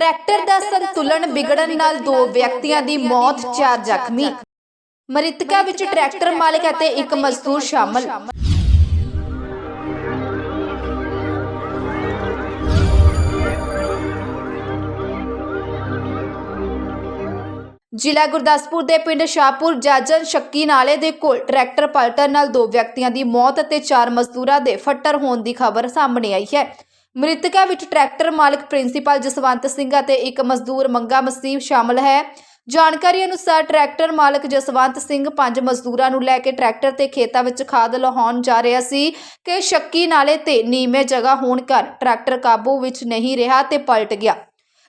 Tractor ਦਾ ਸੰਤੁਲਨ ਵਿਗੜਨ ਨਾਲ ਦੋ ਵਿਅਕਤੀਆਂ ਦੀ ਮੌਤ ਚਾਰ ਜ਼ਖਮੀ। ਮ੍ਰਿਤਕਾਂ ਵਿੱਚ ਟਰੈਕਟਰ ਮਾਲਕ ਅਤੇ ਇੱਕ ਮਜ਼ਦੂਰ ਸ਼ਾਮਲ। ਜ਼ਿਲ੍ਹਾ ਗੁਰਦਾਸਪੁਰ ਦੇ ਪਿੰਡ ਸ਼ਾਹਪੁਰ ਜਾਜਨ ਸ਼ੱਕੀ ਨਾਲੇ ਦੇ ਕੋਲ ਟਰੈਕਟਰ ਪਲਟਣ ਨਾਲ ਦੋ ਵਿਅਕਤੀਆਂ ਦੀ ਮੌਤ ਅਤੇ ਚਾਰ ਮਜ਼ਦੂਰਾਂ ਦੇ ਫੱਟਰ ਹੋਣ ਦੀ ਖਬਰ ਸਾਹਮਣੇ ਆਈ ਹੈ। ਮ੍ਰਿਤਕਾਂ ਵਿੱਚ ਟਰੈਕਟਰ ਮਾਲਕ ਪ੍ਰਿੰਸੀਪਲ ਜਸਵੰਤ ਸਿੰਘ ਅਤੇ ਇੱਕ ਮਜ਼ਦੂਰ ਮੰਗਾ ਮਸੀਹ ਸ਼ਾਮਲ ਹੈ। ਜਾਣਕਾਰੀ ਅਨੁਸਾਰ ਟਰੈਕਟਰ ਮਾਲਕ ਜਸਵੰਤ ਸਿੰਘ ਪੰਜ ਮਜ਼ਦੂਰਾਂ ਨੂੰ ਲੈ ਕੇ ਟਰੈਕਟਰ ਤੇ ਖੇਤਾਂ ਵਿੱਚ ਖਾਦ ਲਹਾਉਣ ਜਾ ਰਿਹਾ ਸੀ ਕਿ ਸ਼ੱਕੀ ਨਾਲੇ ਤੇ ਨੀਵੇਂ ਜਗ੍ਹਾ ਹੋਣ ਕਾਰਨ ਟਰੈਕਟਰ ਕਾਬੂ ਵਿੱਚ ਨਹੀਂ ਰਿਹਾ ਤੇ ਪਲਟ ਗਿਆ।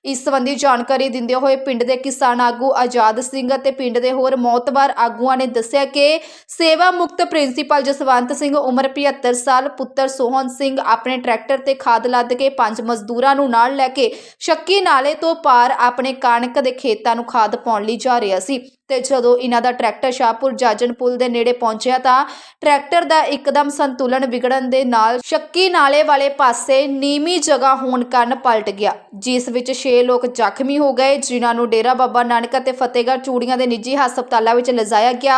ਇਸ ਸੰਬੰਧੀ ਜਾਣਕਾਰੀ ਦਿੰਦੇ ਹੋਏ ਪਿੰਡ ਦੇ ਕਿਸਾਨ ਆਗੂ ਆਜ਼ਾਦ ਸਿੰਘ ਅਤੇ ਪਿੰਡ ਦੇ ਹੋਰ ਮੌਤਬਾਰ ਆਗੂਆਂ ਨੇ ਦੱਸਿਆ ਕਿ ਸੇਵਾ ਮੁਕਤ ਪ੍ਰਿੰਸੀਪਲ ਜਸਵੰਤ ਸਿੰਘ ਉਮਰ 75 ਸਾਲ, ਪੁੱਤਰ ਸੋਹਨ ਸਿੰਘ ਆਪਣੇ ਟਰੈਕਟਰ ਤੇ ਖਾਦ ਲੱਦ ਕੇ ਪੰਜ ਮਜ਼ਦੂਰਾਂ ਨੂੰ ਨਾਲ ਲੈ ਕੇ ਸ਼ੱਕੀ ਨਾਲੇ ਤੋਂ ਪਾਰ ਆਪਣੇ ਕਣਕ ਦੇ ਖੇਤਾਂ ਨੂੰ ਖਾਦ ਪਾਉਣ ਲਈ ਜਾ ਰਿਹਾ ਸੀ। ਤੇ ਜਦੋਂ ਇਹਨਾਂ ਦਾ ਟਰੈਕਟਰ ਸ਼ਾਹਪੁਰ ਜਾਜਨ ਪੁਲ ਦੇ ਨੇੜੇ ਪਹੁੰਚਿਆ ਤਾਂ ਟਰੈਕਟਰ ਦਾ ਇੱਕਦਮ ਸੰਤੁਲਨ ਵਿਗੜਨ ਦੇ ਨਾਲ ਸ਼ੱਕੀ ਨਾਲੇ ਵਾਲੇ ਪਾਸੇ ਨੀਮੀ ਜਗ੍ਹਾ ਹੋਣ ਕਾਰਨ ਪਲਟ ਗਿਆ, ਜਿਸ ਵਿੱਚ 6 ਲੋਕ ਜ਼ਖਮੀ ਹੋ ਗਏ, ਜਿਨ੍ਹਾਂ ਨੂੰ ਡੇਰਾ ਬਾਬਾ ਨਾਨਕ ਅਤੇ ਫਤਿਹਗੜ੍ਹ ਚੂੜੀਆਂ ਦੇ ਨਿੱਜੀ ਹਸਪਤਾਲਾਂ ਵਿੱਚ ਲਿਜਾਇਆ ਗਿਆ,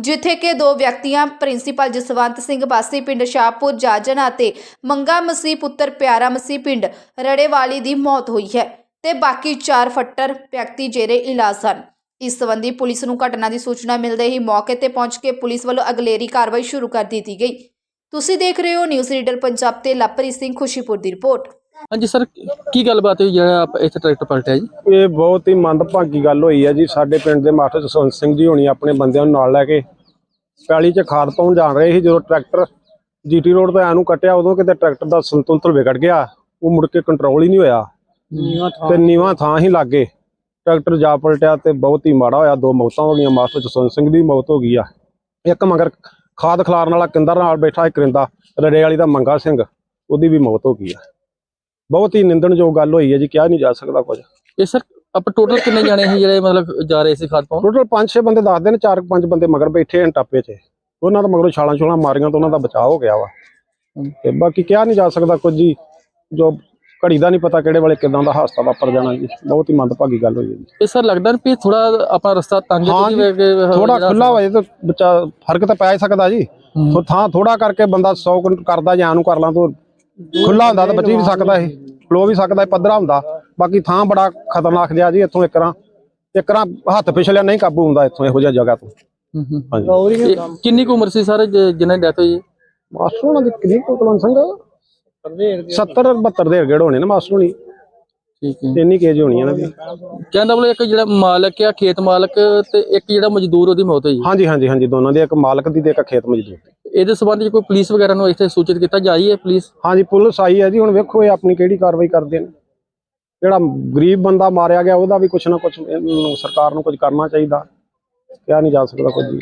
ਜਿੱਥੇ ਕਿ ਦੋ ਵਿਅਕਤੀਆਂ ਪ੍ਰਿੰਸੀਪਲ ਜਸਵੰਤ ਸਿੰਘ ਬਾਸੀ ਪਿੰਡ ਸ਼ਾਹਪੁਰ ਜਾਜਨ ਅਤੇ ਮੰਗਾ ਮਸੀਹ ਪੁੱਤਰ ਪਿਆਰਾ ਮਸੀਹ ਪਿੰਡ ਰੜੇਵਾਲੀ ਦੀ ਮੌਤ ਹੋਈ ਹੈ ਤੇ ਬਾਕੀ ਚਾਰ ਫੱਟਰ ਵਿਅਕਤੀ ਜੇਰੇ ਇਲਾਜ ਹਨ ਇਸ ਸੰਬੰਧੀ ਪੁਲਿਸ ਨੂੰ ਘਟਨਾ ਦੀ ਸੂਚਨਾ ਮਿਲਦੇ ਹੀ ਮੌਕੇ ਤੇ ਪਹੁੰਚ ਕੇ ਪੁਲਿਸ ਵੱਲੋਂ ਅਗਲੇਰੀ ਕਾਰਵਾਈ ਸ਼ੁਰੂ ਕਰ ਦਿੱਤੀ ਗਈ। ਤੁਸੀਂ ਦੇਖ ਰਹੇ ਹੋ ਨਿਊਜ਼ ਰੀਡਰ ਪੰਜਾਬ ਤੇ ਲਵਪ੍ਰੀਤ ਸਿੰਘ ਖੁਸ਼ੀਪੁਰ ਦੀ ਰਿਪੋਰਟ। ਹਾਂਜੀ ਸਰ ਕੀ ਗੱਲਬਾਤ ਹੋਈ ਜਿਹੜਾ ਆਪ ਇੱਥੇ ਟਰੈਕਟਰ ਪਲਟਿਆ ਜੀ? ਇਹ ਬਹੁਤ ਹੀ ਮੰਦਭਾਗੀ ਗੱਲ ਹੋਈ ਹੈ ਜੀ। ਸਾਡੇ ਪਿੰਡ ਦੇ ਮਾਸਟਰ ਜਸਵੰਤ ਸਿੰਘ ਜੀ ਹੋਣੀ ਆਪਣੇ ਬੰਦਿਆਂ ਨੂੰ ਨਾਲ ਲੈ ਕੇ ਪੈਲੀ 'ਚ ਖਾਦ ਪਾਉਣ ਜਾ ਰਹੇ ਸੀ। ਜਦੋਂ ਟਰੈਕਟਰ ਜੀਟੀ ਰੋਡ ਤੇ ਆਨੂੰ ਕੱਟਿਆ ਉਦੋਂ ਕਿਤੇ ਟਰੈਕਟਰ ਦਾ ਸੰਤੁਲਨ ਵਿਗੜ ਗਿਆ। ਉਹ ਮੁੜ ਕੇ ਕੰਟਰੋਲ ਹੀ ਨਹੀਂ ਹੋਇਆ। ਤੇ ਨੀਵਾਂ ਥਾਂ। ਹੀ ਲੱਗੇ ਟਰੈਕਟਰ ਜਾ ਪਲਟਿਆ ਤੇ ਬਹੁਤ ਹੀ ਮਾੜਾ ਹੋਇਆ। ਦੋ ਮੌਤਾਂ ਹੋ ਗਈਆਂ। ਮਾਸਟਰ ਜਸਵੰਤ ਸਿੰਘ ਦੀ ਮੌਤ ਹੋ ਗਈ ਆ। ਇੱਕ ਮਗਰ ਖਾਦ ਖਿਲਾਰਨ ਵਾਲਾ ਕਿੰਦਰ ਨਾਲ ਬੈਠਾ ਇੱਕ ਕਰਿੰਦਾ ਰੜੇ ਵਾਲੀ ਦਾ ਮੰਗਾ ਸਿੰਘ ਉਹਦੀ ਵੀ ਮੌਤ ਹੋ ਗਈ ਆ। ਬਹੁਤ ਹੀ ਨਿੰਦਣਯੋਗ ਗੱਲ ਹੋਈ ਹੈ ਜੀ ਕਿਹਾ ਨਹੀਂ ਜਾ ਸਕਦਾ ਕੁਝ। ਇਹ ਸਰ ਆਪਾਂ ਟੋਟਲ ਕਿੰਨੇ ਜਾਣੇ ਸੀ ਜਿਹੜੇ ਮਤਲਬ ਜਾ ਰਹੇ ਸੀ ਖਾਦ ਪਾਉਣ? ਟੋਟਲ 5-6 ਬੰਦੇ ਦੱਸਦੇ ਨੇ 4-5 ਬੰਦੇ ਮਗਰ ਬੈਠੇ ਹਨ ਟਾਪੇ 'ਚ ਉਹਨਾਂ ਦਾ ਮਗਰੋਂ ਛਾਲਾਂ ਛੁਲਾਂ ਮਾਰੀਆਂ ਤਾਂ ਉਹਨਾਂ ਦਾ ਬਚਾਅ ਹੋ ਗਿਆ ਵਾ। ਤੇ ਬਾਕੀ ਕਿਹਾ ਨਹੀਂ ਜਾ ਸਕਦਾ ਕੁਝ ਜੀ ਜੋ ਘੜੀ ਦਾ ਨਹੀਂ ਪਤਾ ਕਿਹੜੇ ਵੇਲੇ ਕਿਦਾਂ ਦਾ ਹਾਦਸਾ ਵਾਪਰ ਜਾਣਾ ਜੀ। ਬਹੁਤ ਹੀ ਮੰਦਭਾਗੀ ਗੱਲ ਹੋਈ ਹੈ ਜੀ। ਇਹ ਸਰ ਲੱਗਦਾ ਨਹੀਂ ਵੀ ਥੋੜਾ ਆਪਣਾ ਰਸਤਾ ਤੰਗ ਹਾਂ ਜੀ ਥੋੜਾ ਖੁੱਲਾ ਹੋਏ ਤਾਂ ਬੱਚਾ ਫ਼ਰਕ ਤਾਂ ਪੈ ਸਕਦਾ ਜੀ। ਥੋ- ਥਾਂ ਥੋੜਾ ਕਰਕੇ ਬੰਦਾ 100 ਕਰਦਾ ਜਾਂ ਨੂੰ ਕਰ ਲਾਂ ਤਾਂ ਖੁੱਲਾ ਹੁੰਦਾ ਤਾਂ ਬਚੀ ਵੀ ਸਕਦਾ ਇਹ। ਫਲੋ ਵੀ ਸਕਦਾ ਇਹ ਪੱਧਰਾ ਹੁੰਦਾ। ਬਾਕੀ ਥਾਂ ਬੜਾ ਖਤਰਨਾਕ ਜਿਹਾ ਜੀ ਇੱਥੋਂ ਇੱਕਰਾਂ ਇੱਕਰਾਂ ਹੱਥ ਪਿਛਲਿਆ ਨਹੀਂ ਕਾਬੂ ਹੁੰਦਾ ਇੱਥੋਂ ਇਹੋ ਜਿਹੀ ਜਗ੍ਹਾ ਤੋਂ। ਹਾਂਜੀ। ਕਿੰਨੀ ਕੁ ਉਮਰ ਸੀ ਸਰ ਜਿਨ੍ਹਾਂ ਦੀ ਡੈਥ ਹੋਈ ਹੈ? ਮਾਸਟਰ ਉਹਨਾਂ ਦੀ ਕਿੰਨੀ ਕੁ ਕੁਲਵੰਤ ਸਿੰਘ 70 72 ਦੇ ਗੇੜ ਹੋਣੇ ਨੇ ਮਾਸਟਰ ਹੋਣੀ। ਠੀਕ ਹੈ। ਇੰਨੀ ਕੇਜ ਹੋਣੀ ਇਹਨਾਂ ਦੀ ਕਹਿੰਦਾ ਬੋਲੇ ਇੱਕ ਜਿਹੜਾ ਮਾਲਕ ਆ ਖੇਤ ਮਾਲਕ ਤੇ ਇੱਕ ਜਿਹੜਾ ਮਜ਼ਦੂਰ ਉਹਦੀ ਮੌਤ ਹੋਈ। ਹਾਂਜੀ ਹਾਂਜੀ ਹਾਂਜੀ ਦੋਨਾਂ ਦੀ ਇੱਕ ਮਾਲਕ ਦੀ ਤੇ ਇੱਕ ਖੇਤ ਮਜ਼ਦੂਰ ਦੀ। ਇਹਦੇ ਸੰਬੰਧ ਵਿੱਚ ਕੋਈ ਪੁਲਿਸ ਵਗੈਰਾ ਨੂੰ ਇੱਥੇ ਸੂਚਿਤ ਕੀਤਾ? ਜਾਈ ਹੈ ਪੁਲਿਸ? ਹਾਂਜੀ ਪੁਲਿਸ ਆਈ ਹੈ ਜੀ ਹੁਣ ਵੇਖੋ ਇਹ ਆਪਣੀ ਕਿਹੜੀ ਕਾਰਵਾਈ ਕਰਦੇ ਨੇ। ਜਿਹੜਾ ਗਰੀਬ ਬੰਦਾ ਮਾਰਿਆ ਗਿਆ ਉਹਦਾ ਵੀ ਕੁਛ ਨਾ ਕੁਛ ਸਰਕਾਰ ਨੂੰ ਕੁਝ ਕਰਨਾ ਚਾਹੀਦਾ। ਕਿਹਾ ਨਹੀਂ ਜਾ ਸਕਦਾ ਕੁਝ ਵੀ।